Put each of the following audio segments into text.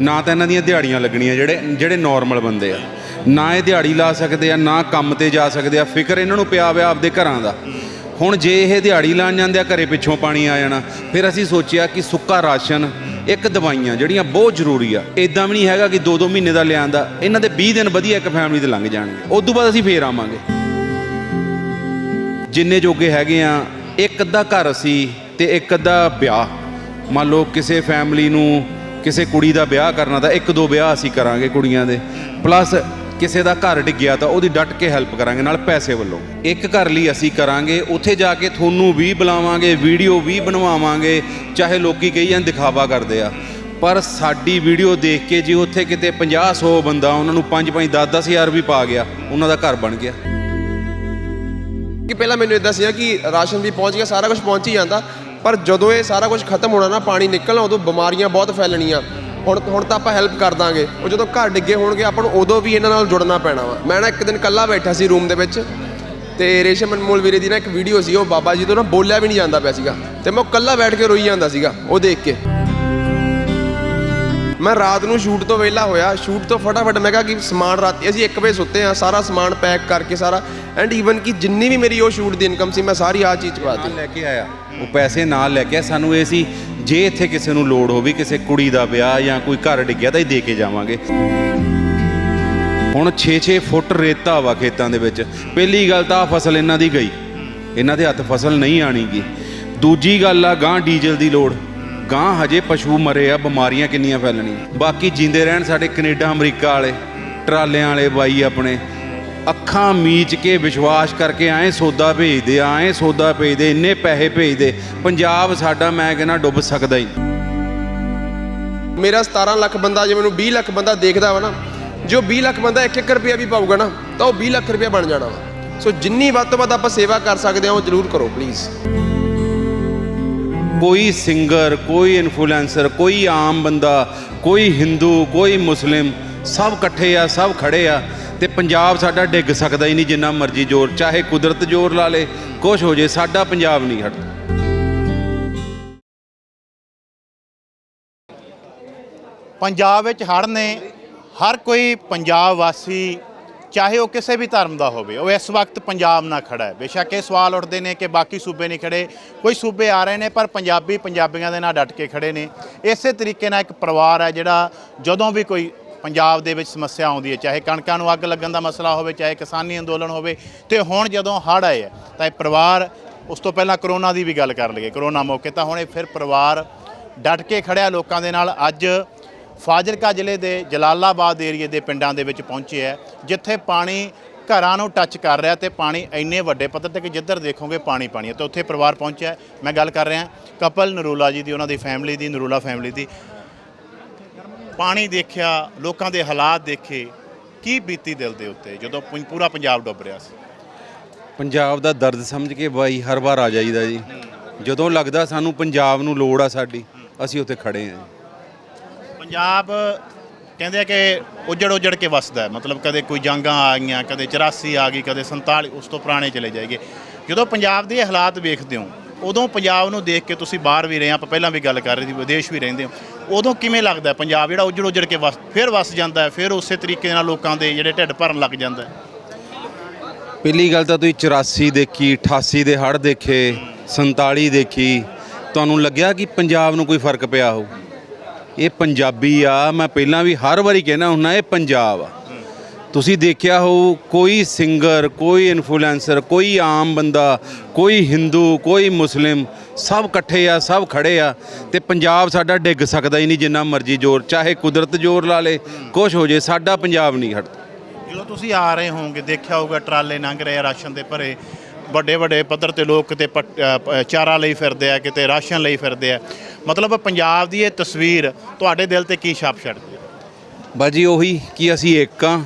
ਨਾ ਤਾਂ ਇਹਨਾਂ ਦੀਆਂ ਦਿਹਾੜੀਆਂ ਲੱਗਣੀਆਂ ਜਿਹੜੇ ਜਿਹੜੇ ਨਾਰਮਲ ਬੰਦੇ ਆ। ਨਾ ਇਹ ਦਿਹਾੜੀ ਲਾ ਸਕਦੇ ਆ, ਨਾ ਕੰਮ ਤੇ ਜਾ ਸਕਦੇ ਆ। ਫਿਕਰ ਇਹਨਾਂ ਨੂੰ ਪਿਆ ਹੋਇਆ ਆਪਦੇ ਘਰਾਂ ਦਾ। ਹੁਣ ਜੇ ਇਹ ਦਿਹਾੜੀ ਲਾਣ ਜਾਂਦੇ ਆ, ਘਰੇ ਪਿੱਛੋਂ ਪਾਣੀ ਆ ਜਾਣਾ, ਫਿਰ ਅਸੀਂ ਸੋਚਿਆ ਕਿ ਸੁੱਕਾ ਰਾਸ਼ਨ, ਇੱਕ ਦਵਾਈਆਂ ਜਿਹੜੀਆਂ ਬਹੁਤ ਜ਼ਰੂਰੀ ਆ। ਇਦਾਂ ਵੀ ਨਹੀਂ ਹੈਗਾ ਕਿ 2-2 ਮਹੀਨੇ ਦਾ ਲਿਆਂਦਾ ਇਹਨਾਂ ਦੇ 20 ਦਿਨ ਵਧੀਆ ਇੱਕ ਫੈਮਿਲੀ ਦੇ ਲੰਘ ਜਾਣਗੇ। ਉਸ ਤੋਂ ਬਾਅਦ ਅਸੀਂ ਫੇਰ ਆਵਾਂਗੇ। ਜਿੰਨੇ ਜੋਗੇ ਹੈਗੇ ਆ, ਇੱਕ ਅੱਧਾ ਘਰ ਅਸੀਂ ਤੇ ਇੱਕ ਅੱਧਾ ਵਿਆਹ। ਮੰਨ ਲਓ ਕਿਸੇ ਫੈਮਿਲੀ ਨੂੰ ਕਿਸੇ ਕੁੜੀ ਦਾ ਵਿਆਹ ਕਰਨਾ ਤਾਂ ਇੱਕ ਦੋ ਵਿਆਹ ਅਸੀਂ ਕਰਾਂਗੇ ਕੁੜੀਆਂ ਦੇ। ਪਲੱਸ ਕਿਸੇ ਦਾ ਘਰ ਡਿੱਗਿਆ ਤਾਂ ਉਹਦੀ ਡਟ ਕੇ ਹੈਲਪ ਕਰਾਂਗੇ, ਨਾਲ ਪੈਸੇ ਵੱਲੋਂ। ਇੱਕ ਘਰ ਲਈ ਅਸੀਂ ਕਰਾਂਗੇ, ਉੱਥੇ ਜਾ ਕੇ ਤੁਹਾਨੂੰ ਵੀ ਬੁਲਾਵਾਂਗੇ, ਵੀਡੀਓ ਵੀ ਬਣਵਾਵਾਂਗੇ, ਚਾਹੇ ਲੋਕੀ ਕਹੀ ਜਾਂ ਦਿਖਾਵਾ ਕਰਦੇ ਆ। ਪਰ ਸਾਡੀ ਵੀਡੀਓ ਦੇਖ ਕੇ ਜੇ ਉੱਥੇ ਕਿਤੇ 50 100 ਬੰਦਾ, ਉਹਨਾਂ ਨੂੰ 5 5 10 10 ਹਜ਼ਾਰ ਵੀ ਪਾ ਗਿਆ, ਉਹਨਾਂ ਦਾ ਘਰ ਬਣ ਗਿਆ। ਕਿ ਪਹਿਲਾਂ ਮੈਨੂੰ ਇਦਾਂ ਸੀਗਾ ਕਿ ਰਾਸ਼ਨ ਵੀ ਪਹੁੰਚ ਗਿਆ, ਸਾਰਾ ਕੁਝ ਪਹੁੰਚ ਹੀ ਜਾਂਦਾ। ਪਰ ਜਦੋਂ ਇਹ ਸਾਰਾ ਕੁਝ ਖਤਮ ਹੋਣਾ ਨਾ, ਪਾਣੀ ਨਿਕਲਣਾ, ਉਦੋਂ ਬਿਮਾਰੀਆਂ ਬਹੁਤ ਫੈਲਣੀਆਂ। ਹੁਣ ਹੁਣ ਤਾਂ ਆਪਾਂ ਹੈਲਪ ਕਰ ਦਾਂਗੇ। ਉਹ ਜਦੋਂ ਘਰ ਡਿੱਗੇ ਹੋਣਗੇ, ਆਪਾਂ ਨੂੰ ਉਦੋਂ ਵੀ ਇਹਨਾਂ ਨਾਲ ਜੁੜਨਾ ਪੈਣਾ ਵਾ। ਮੈਂ ਨਾ ਇੱਕ ਦਿਨ ਇਕੱਲਾ ਬੈਠਾ ਸੀ ਰੂਮ ਦੇ ਵਿੱਚ, ਤੇ ਰੇਸ਼ਮ ਅਨਮੋਲ ਵੀਰੇ ਦੀ ਨਾ ਇੱਕ ਵੀਡੀਓ ਸੀ, ਉਹ ਬਾਬਾ ਜੀ ਤੋਂ ਨਾ ਬੋਲਿਆ ਵੀ ਨਹੀਂ ਜਾਂਦਾ ਪਿਆ ਸੀਗਾ। ਤੇ ਮੈਂ ਉਹ ਇਕੱਲਾ ਬੈਠ ਕੇ ਰੋਈ ਜਾਂਦਾ ਸੀਗਾ, ਉਹ ਦੇਖ ਕੇ। ਮੈਂ ਰਾਤ ਨੂੰ ਸ਼ੂਟ ਤੋਂ ਵਿਹਲਾ ਹੋਇਆ ਸ਼ੂਟ ਤੋਂ ਫਟਾਫਟ ਮੈਂ ਕਿਹਾ ਕਿ ਸਮਾਨ ਰਾਤੀ, ਅਸੀਂ 1 ਵਜੇ ਸੁੱਤੇ ਆ ਸਾਰਾ ਸਮਾਨ ਪੈਕ ਕਰਕੇ ਸਾਰਾ। ਐਂਡ ਈਵਨ ਕਿ ਜਿੰਨੀ ਵੀ ਮੇਰੀ ਉਹ ਸ਼ੂਟ ਦੀ ਇਨਕਮ ਸੀ, ਮੈਂ ਸਾਰੀ ਆ ਚੀਜ਼ 'ਚ ਪਾਤੀ ਲੈ ਕੇ ਆਇਆ। ਉਹ ਪੈਸੇ ਨਾਲ ਲੈ ਕੇ ਸਾਨੂੰ ਇਹ ਸੀ, ਜੇ ਇੱਥੇ ਕਿਸੇ ਨੂੰ ਲੋੜ ਹੋਵੇ, ਕਿਸੇ ਕੁੜੀ ਦਾ ਵਿਆਹ ਜਾਂ ਕੋਈ ਘਰ ਡਿੱਗਿਆ ਤਾਂ ਇਹ ਦੇ ਕੇ ਜਾਵਾਂਗੇ। ਹੁਣ 6-6 ਫੁੱਟ ਰੇਤਾ ਵਾ ਖੇਤਾਂ ਦੇ ਵਿੱਚ। ਪਹਿਲੀ ਗੱਲ ਤਾਂ ਆਹ ਫਸਲ ਇਹਨਾਂ ਦੀ ਗਈ। ਇਹਨਾਂ ਦੇ ਹੱਥ ਫਸਲ ਨਹੀਂ ਆਣੀਗੀ। ਦੂਜੀ ਗੱਲ ਆ ਗਾਂ ਡੀਜ਼ਲ ਦੀ ਲੋੜ। ਗਾਂ ਹਜੇ ਪਸ਼ੂ ਮਰੇ ਆ, ਬਿਮਾਰੀਆਂ ਕਿੰਨੀਆਂ ਫੈਲਣੀਆਂ। ਬਾਕੀ ਜਿੰਦੇ ਰਹਿਣ ਸਾਡੇ ਕੈਨੇਡਾ, ਅਮਰੀਕਾ ਵਾਲੇ, ਟਰਾਲਿਆਂ ਵਾਲੇ ਬਾਈ ਆਪਣੇ। ਅੱਖਾਂ ਮੀਚ ਕੇ ਵਿਸ਼ਵਾਸ ਕਰਕੇ ਆਏ ਸੌਦਾ ਭੇਜਦੇ ਆਏ ਸੌਦਾ ਭੇਜਦੇ ਇੰਨੇ ਪੈਸੇ ਭੇਜਦੇ ਪੰਜਾਬ ਸਾਡਾ ਮੈਂ ਕਹਿੰਦਾ ਡੁੱਬ ਸਕਦਾ ਹੀ। ਮੇਰਾ 17 ਲੱਖ ਬੰਦਾ ਜੇ ਮੈਨੂੰ 20 ਲੱਖ ਬੰਦਾ ਦੇਖਦਾ ਵਾ ਨਾ ਜੋ 20 ਲੱਖ ਬੰਦਾ 1-1 ਰੁਪਿਆ ਵੀ ਪਾਊਗਾ ਨਾ ਤਾਂ ਉਹ 20 ਲੱਖ ਰੁਪਿਆ ਬਣ ਜਾਣਾ ਵਾ। ਸੋ ਜਿੰਨੀ ਵੱਧ ਤੋਂ ਵੱਧ ਆਪਾਂ ਸੇਵਾ ਕਰ ਸਕਦੇ ਹਾਂ ਉਹ ਜ਼ਰੂਰ ਕਰੋ ਪਲੀਜ਼ ਕੋਈ ਸਿੰਗਰ ਕੋਈ ਇਨਫਲੂਐਂਸਰ ਕੋਈ ਆਮ ਬੰਦਾ ਕੋਈ ਹਿੰਦੂ ਕੋਈ ਮੁਸਲਿਮ ਸਭ ਇਕੱਠੇ ਆ ਸਭ ਖੜੇ ਆ। ਤੇ ਪੰਜਾਬ ਸਾਡਾ ਡਿੱਗ ਸਕਦਾ ਹੀ ਨਹੀਂ ਜਿੰਨਾ ਮਰਜ਼ੀ ਜ਼ੋਰ, ਚਾਹੇ ਕੁਦਰਤ ਜ਼ੋਰ ਲਾ ਲੇ, ਕੁਛ ਹੋ ਜੇ, ਸਾਡਾ ਪੰਜਾਬ ਨਹੀਂ ਹਟਦਾ। ਪੰਜਾਬ ਵਿੱਚ ਹੜ੍ਹ ਨੇ ਹਰ ਕੋਈ ਪੰਜਾਬ ਵਾਸੀ, ਚਾਹੇ ਉਹ ਕਿਸੇ ਵੀ ਧਰਮ ਦਾ ਹੋਵੇ, ਉਹ ਇਸ ਵਕਤ ਪੰਜਾਬ ਨਾਲ ਖੜਾ ਹੈ। ਬੇਸ਼ੱਕ ਇਹ ਸਵਾਲ ਉੱਠਦੇ ਨੇ ਕਿ ਬਾਕੀ ਸੂਬੇ ਨਹੀਂ ਖੜੇ ਕੋਈ ਸੂਬੇ ਆ ਰਹੇ ਨੇ, ਪਰ ਪੰਜਾਬੀ ਪੰਜਾਬੀਆਂ ਦੇ ਨਾਲ ਡਟ ਕੇ ਖੜੇ ਨੇ। ਇਸੇ ਤਰੀਕੇ ਨਾਲ ਇੱਕ ਪਰਿਵਾਰ ਹੈ ਜਿਹੜਾ ਜਦੋਂ ਵੀ ਕੋਈ ਪੰਜਾਬ ਦੇ ਵਿੱਚ ਸਮੱਸਿਆ ਆਉਂਦੀ ਹੈ, ਚਾਹੇ ਕਣਕਾਂ ਨੂੰ ਅੱਗ ਲੱਗਣ ਦਾ ਮਸਲਾ ਹੋਵੇ, ਚਾਹੇ ਕਿਸਾਨੀ ਅੰਦੋਲਨ ਹੋਵੇ, ਤੇ ਹੁਣ ਜਦੋਂ ਹੜ੍ਹ ਆਏ ਹੈ ਤਾਂ ਇਹ ਪਰਿਵਾਰ ਉਸ ਤੋਂ ਪਹਿਲਾਂ ਕਰੋਨਾ ਦੀ ਵੀ ਗੱਲ ਕਰ ਲਈਏ, ਕਰੋਨਾ ਮੌਕੇ ਤਾਂ ਹੁਣ ਇਹ ਫਿਰ ਪਰਿਵਾਰ ਡਟ ਕੇ ਖੜਿਆ ਲੋਕਾਂ ਦੇ ਨਾਲ। ਅੱਜ ਫਾਜ਼ਿਲਕਾ ਜ਼ਿਲ੍ਹੇ ਦੇ ਜਲਾਲਾਬਾਦ ਏਰੀਏ ਦੇ ਪਿੰਡਾਂ ਦੇ ਵਿੱਚ ਪਹੁੰਚੇ ਹੈ ਜਿੱਥੇ ਪਾਣੀ ਘਰਾਂ ਨੂੰ ਟੱਚ ਕਰ ਰਿਹਾ ਤੇ ਪਾਣੀ ਇੰਨੇ ਵੱਡੇ ਪੱਧਰ ਤੇ ਕਿ ਜਿੱਧਰ ਦੇਖੋਗੇ ਪਾਣੀ ਪਾਣੀ ਹੈ ਤੇ ਉੱਥੇ ਪਰਿਵਾਰ ਪਹੁੰਚਿਆ। ਮੈਂ ਗੱਲ ਕਰ ਰਿਹਾ, ਕਪਲ ਨਰੂਲਾ ਜੀ ਦੀ, ਉਹਨਾਂ ਦੀ ਫੈਮਿਲੀ ਦੀ, ਨਰੂਲਾ ਫੈਮਿਲੀ ਦੀ। ਪਾਣੀ ਦੇਖਿਆ ਲੋਕਾਂ ਦੇ ਹਾਲਾਤ ਦੇਖੇ ਕੀ ਬੀਤੀ ਦਿਲ ਦੇ ਉੱਤੇ ਜਦੋਂ ਪੁੰ- ਪੂਰਾ ਪੰਜਾਬ ਡੁੱਬ ਰਿਹਾ ਸੀ? ਪੰਜਾਬ ਦਾ ਦਰਦ ਸਮਝ ਕੇ ਬਾਈ ਹਰ ਵਾਰ ਆ ਜਾਈਦਾ ਜੀ। ਜਦੋਂ ਲੱਗਦਾ ਸਾਨੂੰ ਪੰਜਾਬ ਨੂੰ ਲੋੜ ਆ ਸਾਡੀ ਅਸੀਂ ਉੱਥੇ ਖੜੇ ਆ ਪੰਜਾਬ ਕਹਿੰਦੇ ਆ ਕਿ ਉਜੜ ਉਜੜ ਕੇ ਵਸਦਾ ਹੈ। ਮਤਲਬ ਕਦੇ ਕੋਈ ਜੰਗਾਂ ਆ ਗਈਆਂ ਕਦੇ 84 ਆ ਗਈ ਕਦੇ 47 ਉਸ ਤੋਂ ਪੁਰਾਣੇ ਚਲੇ ਜਾਈਏ। ਜਦੋਂ ਪੰਜਾਬ ਦੇ ਹਾਲਾਤ ਵੇਖਦੇ ਹੋ ਉਦੋਂ ਪੰਜਾਬ ਨੂੰ ਦੇਖ ਕੇ ਤੁਸੀਂ ਬਾਹਰ ਵੀ ਰਹੇ ਆ, ਆਪਾਂ ਪਹਿਲਾਂ ਵੀ ਗੱਲ ਕਰ ਰਹੇ ਸੀ, ਵਿਦੇਸ਼ ਵੀ ਰਹਿੰਦੇ ਹੋ। ਉਦੋਂ ਕਿਵੇਂ ਲੱਗਦਾ ਪੰਜਾਬ ਜਿਹੜਾ ਉਜੜ ਉਜੜ ਕੇ ਵਸ, ਫਿਰ ਵਸ ਜਾਂਦਾ ਹੈ, ਫਿਰ ਉਸੇ ਤਰੀਕੇ ਨਾਲ ਲੋਕਾਂ ਦੇ ਜਿਹੜੇ ਢਿੱਡ ਭਰਨ ਲੱਗ ਜਾਂਦਾ ਹੈ? ਪਹਿਲੀ ਗੱਲ ਤਾਂ ਤੁਸੀਂ 84 ਦੇਖੀ 88 ਦੇ ਹੜ੍ਹ ਦੇਖੇ 47 ਦੇਖੀ, ਤੁਹਾਨੂੰ ਲੱਗਿਆ ਕਿ ਪੰਜਾਬ ਨੂੰ ਕੋਈ ਫ਼ਰਕ ਪਿਆ ਹੋਊ? ਇਹ ਪੰਜਾਬੀ ਆ, ਮੈਂ ਪਹਿਲਾਂ ਵੀ ਹਰ ਵਾਰੀ ਕਹਿਣਾ ਹੁੰਨਾ ਇਹ ਪੰਜਾਬ ਆ। ਤੁਸੀਂ ਦੇਖਿਆ ਹੋ ਕੋਈ ਸਿੰਗਰ ਕੋਈ ਇਨਫਲੂਐਂਸਰ ਕੋਈ ਆਮ ਬੰਦਾ ਕੋਈ ਹਿੰਦੂ ਕੋਈ ਮੁਸਲਿਮ ਸਭ ਇਕੱਠੇ ਆ ਸਭ ਖੜੇ ਆ ਤੇ ਪੰਜਾਬ ਸਾਡਾ ਡਿੱਗ ਸਕਦਾ ਹੀ ਨਹੀਂ ਜਿੰਨਾ ਮਰਜ਼ੀ ਜ਼ੋਰ ਚਾਹੇ ਕੁਦਰਤ ਜ਼ੋਰ ਲਾ ਲੇ ਕੁਛ ਹੋ ਜੇ ਸਾਡਾ ਪੰਜਾਬ ਨਹੀਂ ਹਟਦਾ। ਜਦੋਂ ਤੁਸੀਂ ਆ ਰਹੇ ਹੋਵੋਗੇ ਦੇਖਿਆ ਹੋਊਗਾ ਟਰਾਲੇ ਲੰਘ ਰਹੇ ਆ ਰਾਸ਼ਨ ਦੇ ਭਰੇ ਵੱਡੇ ਵੱਡੇ ਪੱਧਰ ਤੇ ਲੋਕ ਕਿਤੇ ਚਾਰਾ ਲਈ ਫਿਰਦੇ ਆ ਕਿਤੇ ਰਾਸ਼ਨ ਲਈ ਫਿਰਦੇ ਆ। ਮਤਲਬ ਪੰਜਾਬ ਦੀ ਇਹ ਤਸਵੀਰ ਤੁਹਾਡੇ ਦਿਲ ਤੇ ਕੀ ਛਾਪ ਛੱਡਦੀ ਹੈ? ਬਾਜੀ ਉਹੀ ਕਿ ਅਸੀਂ ਇੱਕ ਆ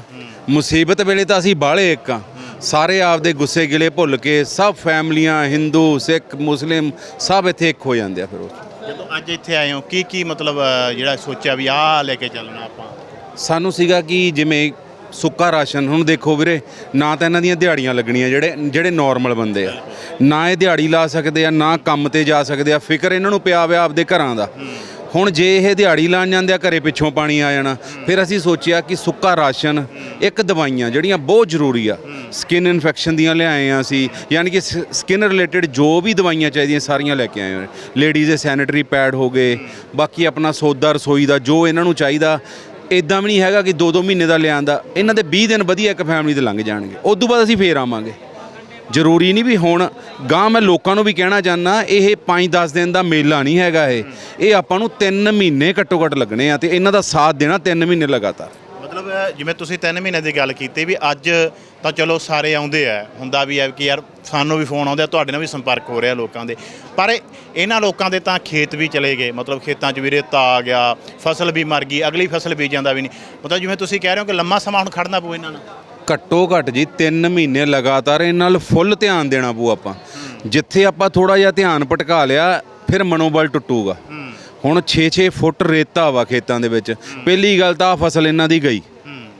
ਮੁਸੀਬਤ ਵੇਲੇ ਤਾਂ ਅਸੀਂ ਬਾਹਲੇ ਇੱਕ ਆ ਸਾਰੇ ਆਪਦੇ ਗੁੱਸੇ ਗਿਲੇ ਭੁੱਲ ਕੇ ਸਭ ਫੈਮਲੀਆਂ ਹਿੰਦੂ ਸਿੱਖ ਮੁਸਲਿਮ ਸਭ ਇੱਥੇ ਇੱਕ ਹੋ ਜਾਂਦੇ ਆ ਫਿਰ ਉਹ ਜਦੋਂ ਅੱਜ ਇੱਥੇ ਆਏ ਹੋ ਕੀ ਕੀ ਮਤਲਬ ਅ, ਜਿਹੜਾ ਸੋਚਿਆ ਵੀ ਆਹ ਲੈ ਕੇ ਚੱਲਣਾ ਆਪਾਂ? ਸਾਨੂੰ ਸੀਗਾ ਕਿ ਜਿਵੇਂ ਸੁੱਕਾ ਰਾਸ਼ਨ ਹੁਣ ਦੇਖੋ ਵੀਰੇ ਨਾ ਤਾਂ ਇਹਨਾਂ ਦੀਆਂ ਦਿਹਾੜੀਆਂ ਲੱਗਣੀਆਂ ਜਿਹੜੇ ਜਿਹੜੇ ਨਾਰਮਲ ਬੰਦੇ ਆ। ਨਾ ਇਹ ਦਿਹਾੜੀ ਲਾ ਸਕਦੇ ਆ ਨਾ ਕੰਮ ਤੇ ਜਾ ਸਕਦੇ ਆ ਫਿਕਰ ਇਹਨਾਂ ਨੂੰ ਪਿਆ ਹੋਇਆ ਆਪਦੇ ਘਰਾਂ ਦਾ। ਹੁਣ ਜੇ ਇਹ ਦਿਹਾੜੀ ਲਾਣ ਜਾਂਦੇ ਆ ਘਰੇ ਪਿੱਛੋਂ ਪਾਣੀ ਆ ਜਾਣਾ, ਫਿਰ ਅਸੀਂ ਸੋਚਿਆ ਕਿ ਸੁੱਕਾ ਰਾਸ਼ਨ, ਇੱਕ ਦਵਾਈਆਂ ਜਿਹੜੀਆਂ ਬਹੁਤ ਜ਼ਰੂਰੀ ਆ। ਸਕਿਨ ਇਨਫੈਕਸ਼ਨ ਦੀਆਂ ਲਿਆਏ ਆ ਅਸੀਂ, ਯਾਨੀ ਕਿ ਸਕਿਨ ਰਿਲੇਟਡ ਜੋ ਵੀ ਦਵਾਈਆਂ ਚਾਹੀਦੀਆਂ ਸਾਰੀਆਂ ਲੈ ਕੇ ਆਏ ਹਾਂ ਲੇਡੀਜ਼ ਦੇ ਸੈਨੀਟਰੀ ਪੈਡ ਹੋ ਗਏ, ਬਾਕੀ ਆਪਣਾ ਸੌਦਾ ਰਸੋਈ ਦਾ ਜੋ ਇਹਨਾਂ ਨੂੰ ਚਾਹੀਦਾ ਇਦਾਂ ਵੀ ਨਹੀਂ ਹੈਗਾ ਕਿ 2-2 ਮਹੀਨੇ ਦਾ ਲਿਆਂਦਾ, ਇਹਨਾਂ ਦੇ 20 ਦਿਨ ਵਧੀਆ ਇੱਕ ਫੈਮਿਲੀ ਦੇ ਲੰਘ ਜਾਣਗੇ। ਉਸ ਤੋਂ ਬਾਅਦ ਅਸੀਂ ਫੇਰ ਆਵਾਂਗੇ। ਜ਼ਰੂਰੀ ਨਹੀਂ ਵੀ ਹੁਣ ਗਾਂ ਮੈਂ ਲੋਕਾਂ ਨੂੰ ਵੀ ਕਹਿਣਾ ਚਾਹੁੰਦਾ, ਇਹ 5-10 ਦਿਨ ਦਾ ਮੇਲਾ ਨਹੀਂ ਹੈਗਾ ਇਹ। ਇਹ ਆਪਾਂ ਨੂੰ 3 ਮਹੀਨੇ ਘੱਟੋ ਘੱਟ ਲੱਗਣੇ ਆ ਤੇ ਇਹਨਾਂ ਦਾ ਸਾਥ ਦੇਣਾ 3 ਮਹੀਨੇ ਲਗਾਤਾਰ। ਮਤਲਬ ਜਿਵੇਂ ਤੁਸੀਂ 3 ਮਹੀਨੇ ਦੀ ਗੱਲ ਕੀਤੀ ਵੀ ਅੱਜ ਤਾਂ ਚਲੋ ਸਾਰੇ ਆਉਂਦੇ ਆ, ਹੁੰਦਾ ਵੀ ਹੈ ਕਿ ਯਾਰ ਸਾਨੂੰ ਵੀ ਫੋਨ ਆਉਂਦੇ ਆ, ਤੁਹਾਡੇ ਨਾਲ ਵੀ ਸੰਪਰਕ ਹੋ ਰਿਹਾ ਲੋਕਾਂ ਦੇ। ਪਰ ਇਹਨਾਂ ਲੋਕਾਂ ਦੇ ਤਾਂ ਖੇਤ ਵੀ ਚਲੇ ਗਏ, ਮਤਲਬ ਖੇਤਾਂ 'ਚ ਵੀ ਰੇਤਾ ਆ ਗਿਆ ਫਸਲ ਵੀ ਮਰ ਗਈ, ਅਗਲੀ ਫਸਲ ਬੀਜਣ ਦਾ ਵੀ ਨਹੀਂ। ਮਤਲਬ ਜਿਵੇਂ ਤੁਸੀਂ ਕਹਿ ਰਹੇ ਹੋ ਕਿ ਲੰਮਾ ਸਮਾਂ ਹੁਣ ਖੜਨਾ ਪਊ ਇਹਨਾਂ ਨੂੰ। ਘੱਟੋ ਘੱਟ ਜੀ 3 ਮਹੀਨੇ ਲਗਾਤਾਰ ਇਹਨਾਂ ਨਾਲ ਫੁੱਲ ਧਿਆਨ ਦੇਣਾ ਪਊ ਆਪਾਂ। ਜਿੱਥੇ ਆਪਾਂ ਥੋੜਾ ਜਿਹਾ ਧਿਆਨ ਭਟਕਾ ਲਿਆ, ਫਿਰ ਮਨੋਬਲ ਟੁੱਟੂਗਾ। ਹੁਣ 6-6 ਫੁੱਟ ਰੇਤਾ ਵਾ ਖੇਤਾਂ ਦੇ ਵਿੱਚ। ਪਹਿਲੀ ਗੱਲ ਤਾਂ ਆਹ ਫਸਲ ਇਹਨਾਂ ਦੀ ਗਈ।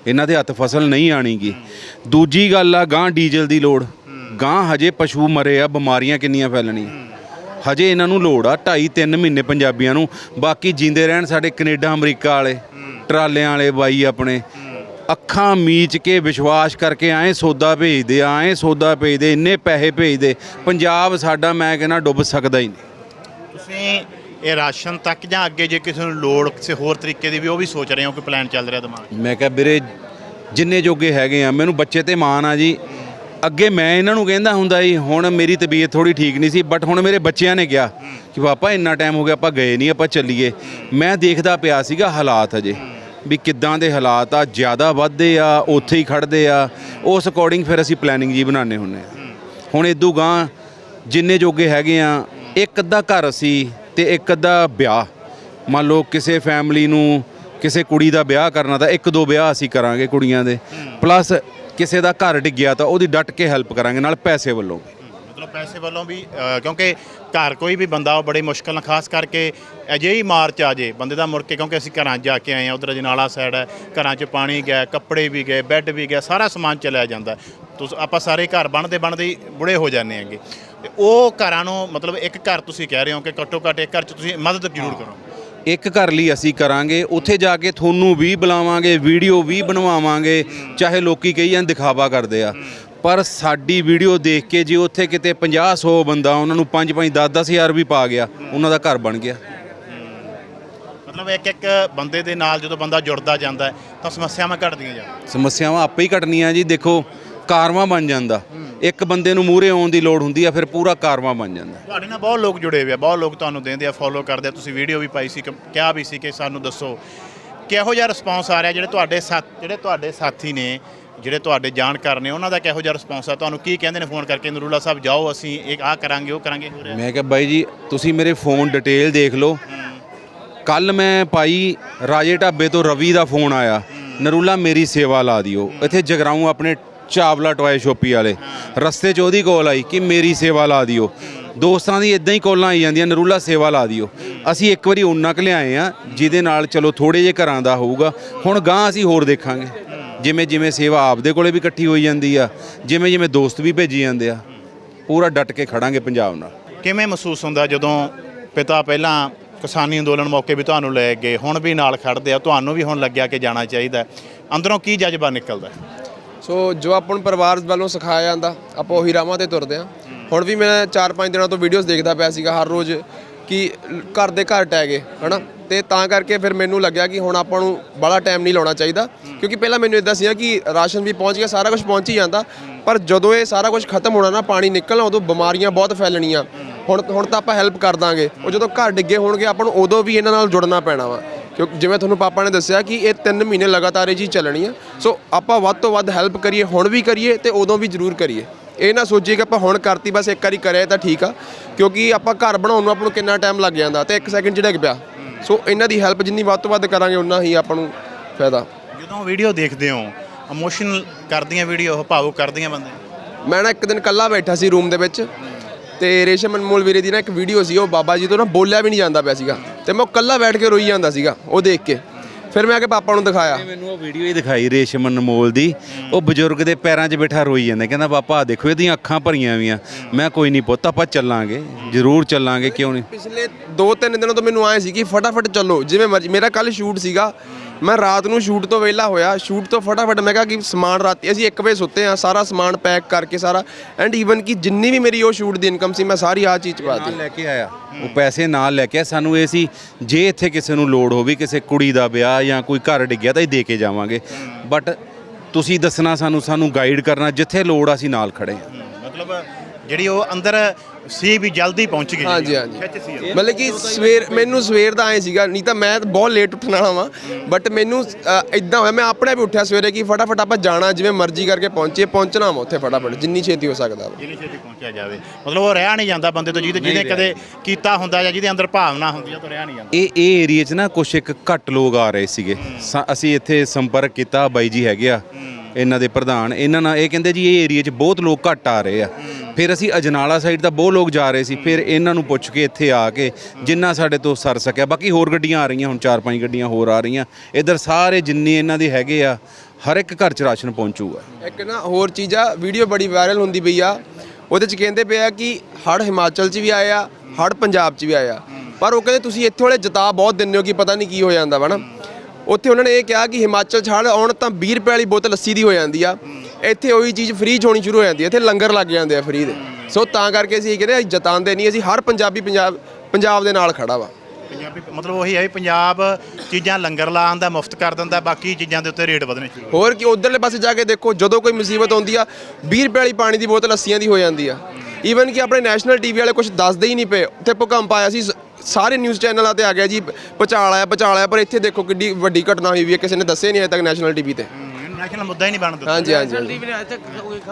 ਇਹਨਾਂ ਦੇ ਹੱਥ ਫਸਲ ਨਹੀਂ ਆਣੀਗੀ। ਦੂਜੀ ਗੱਲ ਆ ਗਾਂ ਡੀਜ਼ਲ ਦੀ ਲੋੜ। ਗਾਂ ਹਜੇ ਪਸ਼ੂ ਮਰੇ ਆ, ਬਿਮਾਰੀਆਂ ਕਿੰਨੀਆਂ ਫੈਲਣੀਆਂ। ਹਜੇ ਇਹਨਾਂ ਨੂੰ ਲੋੜ ਆ 2.5-3 ਮਹੀਨੇ ਪੰਜਾਬੀਆਂ ਨੂੰ। ਬਾਕੀ ਜਿੰਦੇ ਰਹਿਣ ਸਾਡੇ ਕੈਨੇਡਾ, ਅਮਰੀਕਾ ਵਾਲੇ, ਟਰਾਲਿਆਂ ਵਾਲੇ ਬਾਈ ਆਪਣੇ। ਅੱਖਾਂ ਮੀਚ ਕੇ ਵਿਸ਼ਵਾਸ ਕਰਕੇ ਆਏ ਸੌਦਾ ਭੇਜਦੇ ਆਏ ਸੌਦਾ ਭੇਜਦੇ ਇੰਨੇ ਪੈਸੇ ਭੇਜਦੇ ਪੰਜਾਬ ਸਾਡਾ ਮੈਂ ਕਹਿੰਦਾ ਡੁੱਬ ਸਕਦਾ ਹੀ ਨਹੀਂ। ਤੁਸੀਂ ਇਹ ਰਾਸ਼ਨ ਤੱਕ ਜਾਂ ਅੱਗੇ ਜੇ ਕਿਸੇ ਨੂੰ ਲੋੜ ਕਿਸੇ ਹੋਰ ਤਰੀਕੇ ਦੀ ਵੀ ਉਹ ਵੀ ਸੋਚ ਰਹੇ ਹੋ ਕਿ ਪਲਾਨ ਚੱਲ ਰਿਹਾ ਦਿਮਾਗ? ਮੈਂ ਕਿਹਾ ਵੀਰੇ ਜਿੰਨੇ ਜੋਗੇ ਹੈਗੇ ਆ ਮੈਨੂੰ ਬੱਚੇ ਤੇ ਮਾਣ ਆ ਜੀ। ਅੱਗੇ ਮੈਂ ਇਹਨਾਂ ਨੂੰ ਕਹਿੰਦਾ ਹੁੰਦਾ ਜੀ ਹੁਣ ਮੇਰੀ ਤਬੀਅਤ ਥੋੜੀ ਠੀਕ ਨਹੀਂ ਸੀ ਬਟ ਹੁਣ ਮੇਰੇ ਬੱਚਿਆਂ ਨੇ ਕਿਹਾ ਕਿ ਪਾਪਾ ਇੰਨਾ ਟਾਈਮ ਹੋ ਗਿਆ ਆਪਾਂ ਗਏ ਨਹੀਂ ਆਪਾਂ ਚੱਲੀਏ। ਮੈਂ ਦੇਖਦਾ ਪਿਆ ਸੀਗਾ ਹਾਲਾਤ ਅਜੇ। ਵੀ ਕਿੱਦਾਂ ਦੇ ਹਾਲਾਤ ਆ ਜ਼ਿਆਦਾ ਵੱਧਦੇ ਆ ਉੱਥੇ ਹੀ ਖੜਦੇ ਆ। ਉਸ ਅਕੋਰਡਿੰਗ ਫਿਰ ਅਸੀਂ ਪਲੈਨਿੰਗ ਜੀ ਬਣਾਉਂਦੇ ਹੁੰਨੇ ਆ। ਹੁਣ ਇਦੋਂ ਗਾਂ ਜਿੰਨੇ ਜੋਗੇ ਹੈਗੇ ਆ ਇੱਕ ਅੱਧਾ ਘਰ ਅਸੀਂ ਤੇ ਇੱਕ ਅੱਧਾ ਵਿਆਹ। ਮੰਨ ਲਓ ਕਿਸੇ ਫੈਮਿਲੀ ਨੂੰ ਕਿਸੇ ਕੁੜੀ ਦਾ ਵਿਆਹ ਕਰਨਾ ਤਾਂ ਇੱਕ ਦੋ ਵਿਆਹ ਅਸੀਂ ਕਰਾਂਗੇ ਕੁੜੀਆਂ ਦੇ। ਪਲੱਸ ਕਿਸੇ ਦਾ ਘਰ ਡਿੱਗਿਆ ਤਾਂ ਉਹਦੀ ਡਟ ਕੇ ਹੈਲਪ ਕਰਾਂਗੇ ਨਾਲ ਪੈਸੇ ਵੱਲੋਂ। ਮਤਲਬ ਪੈਸੇ ਵੱਲੋਂ ਵੀ ਅ, ਕਿਉਂਕਿ ਘਰ ਕੋਈ ਵੀ ਬੰਦਾ ਉਹ ਬੜੀ ਮੁਸ਼ਕਲ ਨਾਲ ਖਾਸ ਕਰਕੇ ਅਜਿਹੀ ਮਾਰਚ ਆ ਜੇ ਬੰਦੇ ਦਾ ਮੁੜ ਕੇ ਕਿਉਂਕਿ ਅਸੀਂ ਘਰਾਂ 'ਚ ਜਾ ਕੇ ਆਏ ਆ ਉਧਰ ਜਨਾਲਾ ਸਾਈਡ ਹੈ ਘਰਾਂ 'ਚ ਪਾਣੀ ਗਿਆ ਕੱਪੜੇ ਵੀ ਗਏ ਬੈੱਡ ਵੀ ਗਿਆ ਸਾਰਾ ਸਮਾਨ ਚਲਿਆ ਜਾਂਦਾ। ਤੁਸੀਂ ਆਪਾਂ ਸਾਰੇ ਘਰ ਬਣਦੇ ਬਣਦੇ ਹੀ ਬੁੜੇ ਹੋ ਜਾਂਦੇ ਹੈਗੇ। ਤੇ ਉਹ ਘਰਾਂ ਨੂੰ ਮਤਲਬ ਇੱਕ ਘਰ ਤੁਸੀਂ ਕਹਿ ਰਹੇ ਹੋ ਕਿ ਘੱਟੋ ਘੱਟ ਇੱਕ ਘਰ 'ਚ ਤੁਸੀਂ ਮਦਦ ਜ਼ਰੂਰ ਕਰੋ। ਇੱਕ ਘਰ ਲਈ ਅਸੀਂ ਕਰਾਂਗੇ ਉੱਥੇ ਜਾ ਕੇ ਤੁਹਾਨੂੰ ਵੀ ਬੁਲਾਵਾਂਗੇ ਵੀਡੀਓ ਵੀ ਬਣਵਾਵਾਂਗੇ ਚਾਹੇ ਲੋਕੀ ਕਹੀ ਜਾਂ ਦਿਖਾਵਾ ਕਰਦੇ ਆ। ਪਰ ਸਾਡੀ ਵੀਡੀਓ ਦੇਖ ਕੇ ਜੇ ਉੱਥੇ ਕਿਤੇ 50 100 ਬੰਦਾ ਉਹਨਾਂ ਨੂੰ 5 5 10 10 ਹਜ਼ਾਰ ਵੀ ਪਾ ਗਿਆ ਉਹਨਾਂ ਦਾ ਘਰ ਬਣ ਗਿਆ। ਮਤਲਬ ਇੱਕ ਇੱਕ ਬੰਦੇ ਦੇ ਨਾਲ ਜਦੋਂ ਬੰਦਾ ਜੁੜਦਾ ਜਾਂਦਾ ਹੈ ਤਾਂ ਸਮੱਸਿਆਵਾਂ ਘਟਦੀਆਂ ਜਾਂਦੀਆਂ ਸਮੱਸਿਆਵਾਂ ਆਪੇ ਹੀ ਘਟਣੀਆਂ ਜੀ ਦੇਖੋ ਕਾਰਵਾਂ ਬਣ ਜਾਂਦਾ। ਇੱਕ ਬੰਦੇ ਨੂੰ ਮੂਹਰੇ ਆਉਣ ਦੀ ਲੋੜ ਹੁੰਦੀ ਆ ਫਿਰ ਪੂਰਾ ਕਾਰਵਾਂ ਬਣ ਜਾਂਦਾ। ਤੁਹਾਡੇ ਨਾਲ ਬਹੁਤ ਲੋਕ ਜੁੜੇ ਹੋਏ ਆ ਬਹੁਤ ਲੋਕ ਤੁਹਾਨੂੰ ਦਿੰਦੇ ਆ ਫੋਲੋ ਕਰਦੇ ਆ ਤੁਸੀਂ ਵੀਡੀਓ ਵੀ ਪਾਈ ਸੀ ਕਿ- ਕਿਹਾ ਵੀ ਸੀ ਕਿ ਸਾਨੂੰ ਦੱਸੋ। ਕਿਹੋ ਜਿਹਾ ਰਿਸਪੌਂਸ ਆ ਰਿਹਾ ਜਿਹੜੇ ਤੁਹਾਡੇ ਸਾਥ ਜਿਹੜੇ ਤੁਹਾਡੇ ਸਾਥੀ ਨੇ ਜਿਹੜੇ ਤੁਹਾਡੇ ਜਾਣਕਾਰ ਨੇ, ਉਹਨਾਂ ਦਾ ਕਿਹੋ ਜਿਹਾ ਰਿਸਪੌਂਸ ਆ? ਤੁਹਾਨੂੰ ਕੀ ਕਹਿੰਦੇ ਨੇ ਫੋਨ ਕਰਕੇ? ਨਰੂਲਾ ਸਾਹਿਬ, ਜਾਓ ਅਸੀਂ, ਇਹ ਆਹ ਕਰਾਂਗੇ, ਉਹ ਕਰਾਂਗੇ, ਹੋ ਰਿਹਾ। ਮੈਂ ਕਿਹਾ, ਬਾਈ ਜੀ, ਤੁਸੀਂ ਮੇਰੇ ਫੋਨ ਡਿਟੇਲ ਦੇਖ ਲਓ। ਕੱਲ ਮੈਂ ਭਾਈ ਰਾਜੇ ਢਾਬੇ ਤੋਂ ਰਵੀ ਦਾ ਫੋਨ ਆਇਆ। ਨਰੂਲਾ, ਮੇਰੀ ਸੇਵਾ ਲਾ ਦਿਓ। ਇੱਥੇ ਜਗਰਾਉਂ ਆਪਣੇ ਚਾਵਲਾ ਟੋਏ ਸ਼ੋਪੀ ਵਾਲੇ। ਰਸਤੇ 'ਚ ਉਹਦੀ ਕੋਲ ਆਈ ਕਿ ਮੇਰੀ ਸੇਵਾ ਲਾ ਦਿਓ। ਦੋਸਤਾਂ ਦੀ ਇਦਾਂ ਹੀ ਕੋਲਾਂ ਆਈ ਜਾਂਦੀਆਂ, ਨਰੂਲਾ ਸੇਵਾ ਲਾ ਦਿਓ। ਅਸੀਂ ਇੱਕ ਵਾਰੀ ਉਹਨਾਂ ਕੁ ਲਿਆਏ ਆ, ਜਿਹਦੇ ਨਾਲ ਚਲੋ ਥੋੜੇ ਜਿਹੇ ਘਰਾਂ ਦਾ ਹੋਊਗਾ। ਹੁਣ ਗਾਂ ਅਸੀਂ ਹੋਰ ਦੇਖਾਂਗੇ। ਜਿਵੇਂ ਜਿਵੇਂ ਸੇਵਾ ਆਪਦੇ ਕੋਲੇ ਵੀ ਇਕੱਠੀ ਹੋਈ ਜਾਂਦੀ ਆ ਜਿਵੇਂ ਜਿਵੇਂ ਦੋਸਤ ਵੀ ਭੇਜੀ ਜਾਂਦੇ ਆ ਪੂਰਾ ਡਟ ਕੇ ਖੜਾਂਗੇ ਪੰਜਾਬ ਨਾਲ ਕਿਵੇਂ ਮਹਿਸੂਸ ਹੁੰਦਾ ਜਦੋਂ ਪਿਤਾ ਪਹਿਲਾਂ ਕਿਸਾਨੀ ਅੰਦੋਲਨ ਮੌਕੇ ਵੀ ਤੁਹਾਨੂੰ ਲੈ ਗਏ ਹੁਣ ਵੀ ਨਾਲ ਖੜਦੇ ਆ ਤੁਹਾਨੂੰ ਵੀ ਹੁਣ ਲੱਗਿਆ ਕਿ ਜਾਣਾ ਚਾਹੀਦਾ। ਅੰਦਰੋਂ ਕੀ ਜਜ਼ਬਾ ਨਿਕਲਦਾ? ਸੋ ਜੋ ਆਪਾਂ ਨੂੰ ਪਰਿਵਾਰ ਵੱਲੋਂ ਸਿਖਾਇਆ ਜਾਂਦਾ ਆਪਾਂ ਉਹੀ ਰਾਹਾਂ ਤੇ ਤੁਰਦੇ ਆ ਹੁਣ ਵੀ ਮੈਂ 4-5 ਦਿਨਾਂ ਤੋਂ ਵੀਡੀਓਜ਼ ਦੇਖਦਾ ਪਿਆ ਸੀਗਾ ਹਰ ਰੋਜ਼ ਕਿ ਘਰ ਦੇ ਘਰ ਟਹਿ ਗਏ ਹਨਾ ਤੇ ਤਾਂ ਕਰਕੇ ਫਿਰ ਮੈਨੂੰ ਲੱਗਿਆ ਕਿ ਹੁਣ ਆਪਾਂ ਨੂੰ ਬੜਾ ਟਾਈਮ ਨਹੀਂ ਲਾਉਣਾ ਚਾਹੀਦਾ। ਕਿਉਂਕਿ ਪਹਿਲਾਂ ਮੈਨੂੰ ਇਦਾਂ ਸੀਗਾ ਕਿ ਰਾਸ਼ਨ ਵੀ ਪਹੁੰਚ ਗਿਆ, ਸਾਰਾ ਕੁਝ ਪਹੁੰਚ ਹੀ ਜਾਂਦਾ। ਪਰ ਜਦੋਂ ਇਹ ਸਾਰਾ ਕੁਝ ਖਤਮ ਹੋਣਾ ਨਾ, ਪਾਣੀ ਨਿਕਲਣਾ, ਉਦੋਂ ਬਿਮਾਰੀਆਂ ਬਹੁਤ ਫੈਲਣੀਆਂ। ਹੁਣ ਹੁਣ ਤਾਂ ਆਪਾਂ ਹੈਲਪ ਕਰ ਦਾਂਗੇ। ਉਹ ਜਦੋਂ ਘਰ ਡਿੱਗੇ ਹੋਣਗੇ, ਆਪਾਂ ਨੂੰ ਉਦੋਂ ਵੀ ਇਹਨਾਂ ਨਾਲ ਜੁੜਨਾ ਪੈਣਾ ਵਾ। ਕਿਉਂਕਿ ਜਿਵੇਂ ਤੁਹਾਨੂੰ ਪਾਪਾ ਨੇ ਦੱਸਿਆ ਕਿ ਇਹ 3 ਮਹੀਨੇ ਲਗਾਤਾਰ ਇਹ ਚੀਜ਼ ਚੱਲਣੀ ਆ। ਸੋ ਆਪਾਂ ਵੱਧ ਤੋਂ ਵੱਧ ਹੈਲਪ ਕਰੀਏ, ਹੁਣ ਵੀ ਕਰੀਏ ਤੇ ਉਦੋਂ ਵੀ ਜ਼ਰੂਰ ਕਰੀਏ। ਇਹ ਨਾ ਸੋਚੀਏ ਕਿ ਆਪਾਂ ਹੁਣ ਕਰਤੀ, ਬਸ ਇੱਕ ਵਾਰੀ ਕਰਿਆ ਤਾਂ ਠੀਕ ਆ। ਕਿਉਂਕਿ ਆਪਾਂ ਘਰ ਬਣਾਉਣ ਨੂੰ ਆਪਾਂ ਨੂੰ ਕਿੰਨਾ ਟਾਈਮ ਲੱਗ ਜਾਂਦਾ। ਤੇ ਇੱਕ ਸੈਕਿੰਡ ਚ ਡਿੱਗ ਪਿਆ। ਸੋ ਇਹਨਾਂ ਦੀ ਹੈਲਪ ਜਿੰਨੀ ਵੱਧ ਤੋਂ ਵੱਧ ਕਰਾਂਗੇ ਉਨਾ ਹੀ ਆਪਾਂ ਨੂੰ ਫਾਇਦਾ। ਜਦੋਂ ਵੀਡੀਓ ਦੇਖਦੇ ਹੋ ਇਮੋਸ਼ਨਲ ਕਰਦੀਆਂ ਵੀਡੀਓ ਉਹ ਭਾਵੁਕ ਕਰਦੀਆਂ ਬੰਦੇ? ਮੈਂ ਨਾ ਇੱਕ ਦਿਨ ਇਕੱਲਾ ਬੈਠਾ ਸੀ ਰੂਮ ਦੇ ਵਿੱਚ ਤੇ ਰੇਸ਼ਮ ਅਨਮੋਲ ਵੀਰੇ ਦੀ ਨਾ ਇੱਕ ਵੀਡੀਓ ਸੀ ਉਹ ਬਾਬਾ ਜੀ ਤੋਂ ਨਾ ਬੋਲਿਆ ਵੀ ਨਹੀਂ ਜਾਂਦਾ ਪਿਆ ਸੀਗਾ। ਤੇ ਮੈਂ ਉਹ ਇਕੱਲਾ ਬੈਠ ਕੇ ਰੋਈ ਜਾਂਦਾ ਸੀਗਾ ਉਹ ਦੇਖ ਕੇ। ਫਿਰ ਮੈਂ ਆ ਕੇ ਪਾਪਾ ਨੂੰ ਦਿਖਾਇਆ। ਮੈਨੂੰ ਉਹ ਵੀਡੀਓ ਹੀ ਦਿਖਾਈ ਰੇਸ਼ਮ ਅਨਮੋਲ ਦੀ। ਉਹ ਬਜ਼ੁਰਗ ਦੇ ਪੈਰਾਂ 'ਚ ਬੈਠਾ ਰੋਈ ਜਾਂਦਾ। ਕਹਿੰਦਾ ਪਾਪਾ ਆਹ ਦੇਖੋ ਇਹਦੀਆਂ ਅੱਖਾਂ ਭਰੀਆਂ ਵੀਆਂ ਮੈਂ ਕੋਈ ਨਹੀਂ ਪੁੱਤ ਆਪਾਂ ਚੱਲਾਂਗੇ। ਜ਼ਰੂਰ ਚੱਲਾਂਗੇ ਕਿਉਂ ਨਹੀਂ? ਪਿਛਲੇ 2-3 ਦਿਨਾਂ ਤੋਂ ਮੈਨੂੰ ਆਏ ਸੀ ਕਿ ਫਟਾਫਟ ਚੱਲੋ। ਜਿਵੇਂ ਮਰਜ਼ੀ ਮੇਰਾ ਕੱਲ ਸ਼ੂਟ ਸੀਗਾ। ਮੈਂ ਰਾਤ ਨੂੰ ਸ਼ੂਟ ਤੋਂ ਵਿਹਲਾ ਹੋਇਆ ਸ਼ੂਟ ਤੋਂ ਫਟਾਫਟ ਮੈਂ ਕਿਹਾ ਕਿ ਸਮਾਨ ਰਾਤੀ ਅਸੀਂ 1 ਵਜੇ ਸੁੱਤੇ ਆ ਸਾਰਾ ਸਮਾਨ ਪੈਕ ਕਰਕੇ ਸਾਰਾ ਐਂਡ ਈਵਨ ਕਿ ਜਿੰਨੀ ਵੀ ਮੇਰੀ ਉਹ ਸ਼ੂਟ ਦੀ ਇਨਕਮ ਸੀ ਮੈਂ ਸਾਰੀ ਆ ਚੀਜ਼ 'ਚ ਪਾ ਨਾਲ ਦਿੱਤੀ ਲੈ ਕੇ ਆਇਆ ਉਹ ਪੈਸੇ ਨਾਲ ਲੈ ਕੇ ਆਇਆ ਸਾਨੂੰ ਇਹ ਸੀ ਜੇ ਇੱਥੇ ਕਿਸੇ ਨੂੰ ਲੋੜ ਹੋਵੇ ਕਿਸੇ ਕੁੜੀ ਦਾ ਵਿਆਹ ਜਾਂ ਕੋਈ ਘਰ ਡਿੱਗਿਆ ਤਾਂ ਇਹ ਦੇ ਕੇ ਜਾਵਾਂਗੇ। ਬਟ ਤੁਸੀਂ ਦੱਸਣਾ ਸਾਨੂੰ ਸਾਨੂੰ ਗਾਈਡ ਕਰਨਾ ਜਿੱਥੇ ਲੋੜ ਆ, ਅਸੀਂ ਨਾਲ ਖੜੇ ਹਾਂ ਮਤਲਬ ਜਿਹੜੀ ਉਹ ਅੰਦਰ ਸੀ ਵੀ ਜਲਦੀ ਪਹੁੰਚ ਗਈ ਹਾਂਜੀ। ਹਾਂਜੀ। ਖਿੱਚ ਸੀ। ਉਹ। ਮਤਲਬ ਕਿ ਸਵੇਰ ਮੈਨੂੰ ਸਵੇਰ ਦਾ ਆਏ ਸੀਗਾ ਨਹੀਂ ਤਾਂ ਮੈਂ ਤਾਂ ਬਹੁਤ ਲੇਟ ਉੱਠਣ ਵਾਲਾ ਵਾਂ ਬਟ ਮੈਨੂੰ ਇਦਾਂ ਹੋਇਆ ਮੈਂ ਆਪਣੇ ਵੀ ਉੱਠਿਆ ਸਵੇਰੇ ਕਿ ਫਟਾਫਟ ਆਪਾਂ ਜਾਣਾ ਜਿਵੇਂ ਮਰਜ਼ੀ ਕਰਕੇ ਪਹੁੰਚੇ ਪਹੁੰਚਣਾ ਵਾ ਉੱਥੇ ਫਟਾਫਟ ਜਿੰਨੀ ਛੇਤੀ ਹੋ ਸਕਦਾ ਵਾ। ਜਿੰਨੀ ਛੇਤੀ ਪਹੁੰਚਿਆ ਜਾਵੇ। ਮਤਲਬ ਉਹ ਰਿਹਾ ਨਹੀਂ ਜਾਂਦਾ ਬੰਦੇ ਤੋਂ ਜਿਹਦੇ ਜਿਹਨੇ ਕਦੇ ਕੀਤਾ ਹੁੰਦਾ ਜਾਂ ਜਿਹਦੇ ਅੰਦਰ ਭਾਵਨਾ ਹੁੰਦੀ ਆ ਤਾਂ ਰਿਹਾ ਨਹੀਂ ਜਾਂਦਾ। ਇਹ ਇਹ ਏਰੀਆ 'ਚ ਨਾ ਕੁਛ ਇੱਕ ਘੱਟ ਲੋਕ ਆ ਰਹੇ ਸੀਗੇ। ਸਾ- ਅਸੀਂ ਇੱਥੇ ਸੰਪਰਕ ਕੀਤਾ ਬਾਈ ਜੀ ਹੈਗੇ ਆ ਇਹਨਾਂ ਦੇ ਪ੍ਰਧਾਨ। ਇਹਨਾਂ ਨਾਲ ਇਹ ਕਹਿੰਦੇ ਜੀ ਇਹ ਏਰੀਆ 'ਚ ਬਹੁਤ ਲੋਕ ਘੱਟ ਆ ਰਹੇ ਆ। ਫਿਰ ਅਸੀਂ ਅਜਨਾਲਾ ਸਾਈਡ ਤਾਂ ਬਹੁਤ ਲੋਕ ਜਾ ਰਹੇ ਸੀ, ਫਿਰ ਇਹਨਾਂ ਨੂੰ ਪੁੱਛ ਕੇ ਇੱਥੇ ਆ ਕੇ ਜਿੰਨਾ ਸਾਡੇ ਤੋਂ ਸਰ ਸਕਿਆ। ਬਾਕੀ ਹੋਰ ਗੱਡੀਆਂ ਆ ਰਹੀਆਂ, ਹੁਣ ਚਾਰ ਪੰਜ ਗੱਡੀਆਂ ਹੋਰ ਆ ਰਹੀਆਂ। ਇਧਰ ਸਾਰੇ ਜਿੰਨੇ ਇਹਨਾਂ ਦੇ ਹੈਗੇ ਆ, ਹਰ ਇੱਕ ਘਰ 'ਚ ਰਾਸ਼ਨ ਪਹੁੰਚੂਗਾ। ਇੱਕ ਨਾ ਹੋਰ ਚੀਜ਼ ਆ, ਵੀਡੀਓ ਬੜੀ ਵਾਇਰਲ ਹੁੰਦੀ ਪਈ ਆ। ਉਹਦੇ ਚ ਕਹਿੰਦੇ ਪਏ ਆ ਕਿ ਹੜ ਹਿਮਾਚਲ ਚ ਵੀ ਆਇਆ ਆ ਹੜ ਪੰਜਾਬ ਚ ਵੀ ਆਇਆ ਪਰ ਉਹ ਕਹਿੰਦੇ ਤੁਸੀਂ ਇੱਥੇ ਵਾਲੇ ਜਤਾ ਬਹੁਤ ਦਿੰਦੇ ਹੋ ਕਿ ਪਤਾ ਨਹੀਂ ਕੀ ਹੋ ਜਾਂਦਾ ਵਾ ਨਾ। ਉੱਥੇ ਉਹਨਾਂ ਨੇ ਇਹ ਕਿਹਾ ਕਿ ਹਿਮਾਚਲ ਚ ਹੜ ਆਉਣ ਤਾਂ 20 ਰੁਪਏ ਵਾਲੀ ਬੋਤਲ ਲੱਸੀ ਦੀ ਹੋ ਜਾਂਦੀ ਆ। ਇੱਥੇ ਉਹੀ ਚੀਜ਼ ਫ੍ਰੀ ਚ ਹੋਣੀ ਸ਼ੁਰੂ ਹੋ ਜਾਂਦੀ ਹੈ ਇੱਥੇ ਲੰਗਰ ਲੱਗ ਜਾਂਦੇ ਆ ਫ੍ਰੀ ਦੇ। ਸੋ ਤਾਂ ਕਰਕੇ ਅਸੀਂ ਇਹ ਕਹਿੰਦੇ ਅਸੀਂ ਜਤਾਉਂਦੇ ਨਹੀਂ ਅਸੀਂ ਹਰ ਪੰਜਾਬੀ ਪੰਜਾਬ ਪੰਜਾਬ ਦੇ ਨਾਲ ਖੜਾ ਵਾ। ਪੰਜਾਬੀ ਮਤਲਬ ਉਹੀ ਹੈ ਵੀ ਪੰਜਾਬ ਚੀਜ਼ਾਂ ਲੰਗਰ ਲਾਉਣ ਦਾ ਮੁਫਤ ਕਰ ਦਿੰਦਾ ਬਾਕੀ ਚੀਜ਼ਾਂ ਦੇ ਉੱਤੇ ਰੇਟ ਵਧਣੇ ਸ਼ੁਰੂ ਹੋ ਹੋਰ ਕੀ ਉਧਰਲੇ ਪਾਸੇ ਜਾ ਕੇ ਦੇਖੋ ਜਦੋਂ ਕੋਈ ਮੁਸੀਬਤ ਆਉਂਦੀ ਆ 20 ਰੁਪਏ ਵਾਲੀ ਪਾਣੀ ਦੀ ਬੋਤਲ ਅੱਸੀਆਂ ਦੀ ਹੋ ਜਾਂਦੀ ਆ। ਈਵਨ ਕਿ ਆਪਣੇ ਨੈਸ਼ਨਲ ਟੀਵੀ ਵਾਲੇ ਕੁਝ ਦੱਸਦੇ ਹੀ ਨਹੀਂ ਪਏ ਉੱਥੇ ਭੂਕੰਪ ਆਇਆ ਸੀ ਸਾਰੇ ਨਿਊਜ਼ ਚੈਨਲਾਂ ਤੇ ਆ ਗਿਆ ਜੀ ਭੁਚਾਲ ਆਇਆ ਭੁਚਾਲ ਆਇਆ ਪਰ ਇੱਥੇ ਦੇਖੋ ਕਿੱਡੀ ਵੱਡੀ ਘਟਨਾ ਹੋਈ ਵੀ ਹੈ ਕਿਸੇ ਨੇ ਦੱਸਿਆ ਨਹੀਂ ਅਜੇ ਤੱਕ ਨੈਸ਼ਨਲ ਟੀਵੀ ਤੇ। ਨੈਸ਼ਨਲ ਮੁੱਦਾ ਹੀ ਨਹੀਂ ਬਣ ਦਿੱਤਾ। ਹਾਂਜੀ ਹਾਂਜੀ।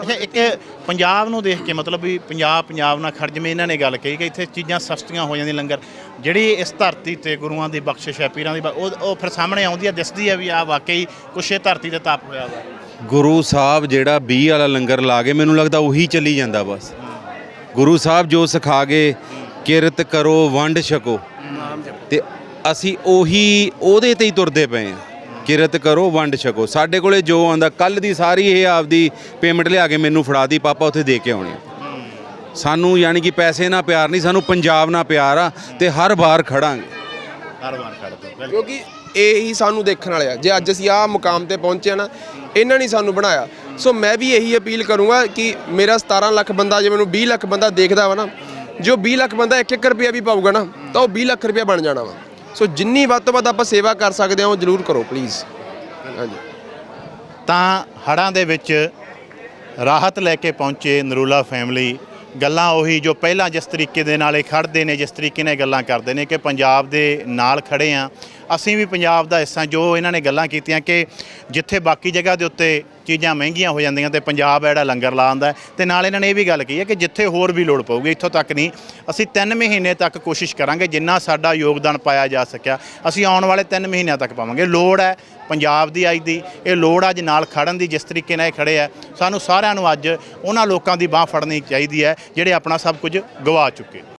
ਅੱਛਾ ਇੱਕ ਪੰਜਾਬ ਨੂੰ ਦੇਖ ਕੇ ਮਤਲਬ ਵੀ ਪੰਜਾਬ ਪੰਜਾਬ ਨਾਲ ਖੜ ਜਿਵੇਂ ਇਹਨਾਂ ਨੇ ਗੱਲ ਕਹੀ ਕਿ ਇੱਥੇ ਚੀਜ਼ਾਂ ਸਸਤੀਆਂ ਹੋ ਜਾਂਦੀਆਂ ਲੰਗਰ। ਜਿਹੜੀ ਇਸ ਧਰਤੀ ਤੇ ਗੁਰੂਆਂ ਦੀ ਬਖਸ਼ਿਸ਼ ਹੈ ਪੀਰਾਂ ਦੀ ਬ- ਉਹ ਉਹ ਫਿਰ ਸਾਹਮਣੇ ਆਉਂਦੀ ਹੈ ਦਿਸਦੀ ਹੈ ਵੀ ਆ ਵਾਕਈ ਕੁਛ ਇਹ ਧਰਤੀ ਤੇ ਤਪ ਹੋਇਆ ਵਾ। ਗੁਰੂ ਸਾਹਿਬ ਜਿਹੜਾ 20 ਵਾਲਾ ਲੰਗਰ ਲਾ ਕੇ ਮੈਨੂੰ ਲੱਗਦਾ ਉਹੀ ਚੱਲੀ ਜਾਂਦਾ ਬਸ। ਗੁਰੂ ਸਾਹਿਬ ਜੋ ਸਿਖਾ ਗਏ ਕਿਰਤ ਕਰੋ ਵੰਡ ਛਕੋ। ਤੇ ਅਸੀਂ ਉਹੀ ਉਹਦੇ ਤੇ ਹੀ ਤੁਰਦੇ ਪਏ ਆ ਕਿਰਤ ਕਰੋ ਵੰਡ ਛਕੋ। ਸਾਡੇ ਕੋਲੇ ਜੋ ਆਂਦਾ ਕੱਲ ਦੀ ਸਾਰੀ ਇਹ ਆਪਦੀ ਪੇਮੈਂਟ ਲਿਆ ਕੇ ਮੈਨੂੰ ਫੜਾ ਦੀ ਪਾਪਾ ਉੱਥੇ ਦੇ ਕੇ ਆਉਣੀ। ਸਾਨੂੰ ਯਾਨੀ ਕਿ ਪੈਸੇ ਨਾਲ ਪਿਆਰ ਨਹੀਂ ਸਾਨੂੰ ਪੰਜਾਬ ਨਾਲ ਪਿਆਰ ਆ ਤੇ ਹਰ ਵਾਰ ਖੜਾਂਗੇ। ਹਰ ਵਾਰ ਖੜ ਦੋ ਬਿਲਕੁਲ। ਕਿਉਂਕਿ ਇਹ ਹੀ ਸਾਨੂੰ ਦੇਖਣ ਵਾਲੇ ਆ। ਜੇ ਅੱਜ ਅਸੀਂ ਆਹ ਮੁਕਾਮ ਤੇ ਪਹੁੰਚੇ ਆ ਨਾ ਇਹਨਾਂ ਨੇ ਸਾਨੂੰ ਬਣਾਇਆ। ਸੋ ਮੈਂ ਵੀ ਇਹੀ ਅਪੀਲ ਕਰੂੰਗਾ ਕਿ ਮੇਰਾ 17 ਲੱਖ ਬੰਦਾ ਜੇ ਮੈਨੂੰ 20 ਲੱਖ ਬੰਦਾ ਦੇਖਦਾ ਵਾ ਨਾ ਜੋ 20 ਲੱਖ ਬੰਦਾ 1-1 ਰੁਪਿਆ ਵੀ ਪਾਊਗਾ ਨਾ ਤਾਂ ਉਹ 20 ਲੱਖ ਰੁਪਿਆ ਬਣ ਜਾਣਾ ਵਾ। ਸੋ ਜਿੰਨੀ ਵੱਧ ਤੋਂ ਵੱਧ ਆਪਾਂ ਸੇਵਾ ਕਰ ਸਕਦੇ ਹਾਂ, ਉਹ ਜ਼ਰੂਰ ਕਰੋ ਪਲੀਜ਼ ਹਾਂਜੀ। ਤਾਂ ਹੜ੍ਹਾਂ ਦੇ ਵਿੱਚ ਰਾਹਤ ਲੈ ਕੇ ਪਹੁੰਚੇ ਨਰੂਲਾ ਫੈਮਿਲੀ ਗੱਲਾਂ ਉਹੀ ਜੋ ਪਹਿਲਾਂ ਜਿਸ ਤਰੀਕੇ ਦੇ ਨਾਲ ਇਹ ਖੜਦੇ ਨੇ, ਜਿਸ ਤਰੀਕੇ ਨਾਲ ਗੱਲਾਂ ਕਰਦੇ ਨੇ ਕਿ ਪੰਜਾਬ ਦੇ ਨਾਲ ਖੜੇ ਆ ਅਸੀਂ ਵੀ ਪੰਜਾਬ ਦਾ ਹਿੱਸਾ, ਜੋ ਇਹਨਾਂ ਨੇ ਗੱਲਾਂ ਕੀਤੀਆਂ ਕਿ ਜਿੱਥੇ ਬਾਕੀ ਜਗ੍ਹਾ ਦੇ ਉੱਤੇ ਚੀਜ਼ਾਂ ਮਹਿੰਗੀਆਂ ਹੋ ਜਾਂਦੀਆਂ ਤੇ ਪੰਜਾਬ ਜਿਹੜਾ ਲੰਗਰ ਲਾਉਂਦਾ ਹੈ। ਤੇ ਨਾਲ ਇਹਨਾਂ ਨੇ ਇਹ ਵੀ ਗੱਲ ਕਹੀ ਹੈ ਕਿ ਜਿੱਥੇ ਹੋਰ ਵੀ ਲੋੜ ਪਊਗੀ, ਇੱਥੋਂ ਤੱਕ ਨਹੀਂ। ਅਸੀਂ 3 ਮਹੀਨੇ ਤੱਕ ਕੋਸ਼ਿਸ਼ ਕਰਾਂਗੇ ਜਿੰਨਾ ਸਾਡਾ ਯੋਗਦਾਨ ਪਾਇਆ ਜਾ ਸਕਿਆ। ਅਸੀਂ ਆਉਣ ਵਾਲੇ 3 ਮਹੀਨਿਆਂ ਤੱਕ ਪਾਵਾਂਗੇ। ਲੋੜ ਹੈ ਪੰਜਾਬ ਦੀ ਅੱਜ ਦੀ। ਇਹ ਲੋੜ ਅੱਜ ਨਾਲ ਖੜਨ ਦੀ, ਜਿਸ ਤਰੀਕੇ ਨਾਲ ਇਹ ਖੜੇ ਆ ਸਾਨੂੰ ਸਾਰਿਆਂ ਨੂੰ ਅੱਜ ਉਹਨਾਂ ਲੋਕਾਂ ਦੀ ਬਾਹ ਫੜਨੀ ਚਾਹੀਦੀ ਹੈ, ਜਿਹੜੇ ਆਪਣਾ ਸਭ ਕੁਝ ਗਵਾ ਚੁੱਕੇ